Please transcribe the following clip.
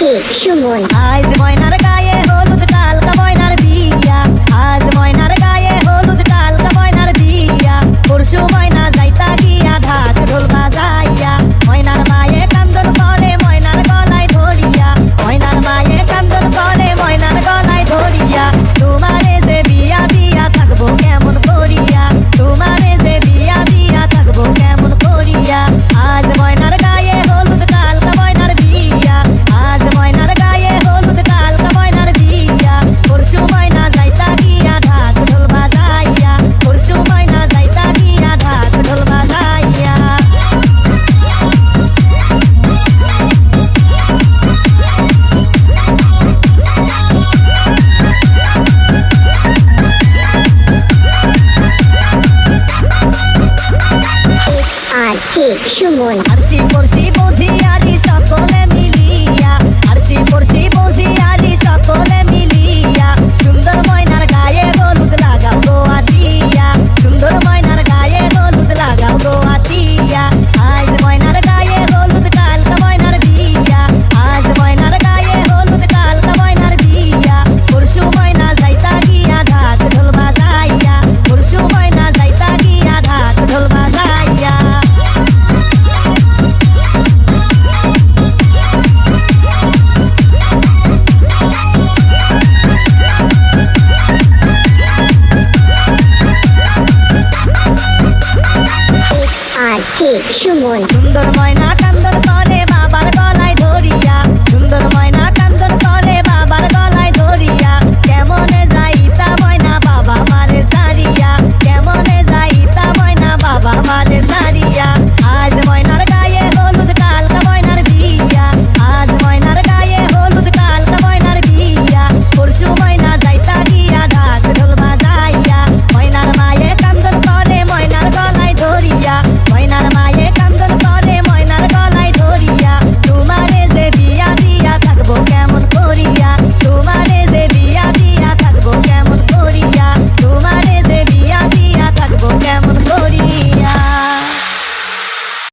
কে সুমন? আজ ময়নার পাখি সুমন। আরসি পড়ছি বুঝিয়া সুমন। সুন্দর ময়না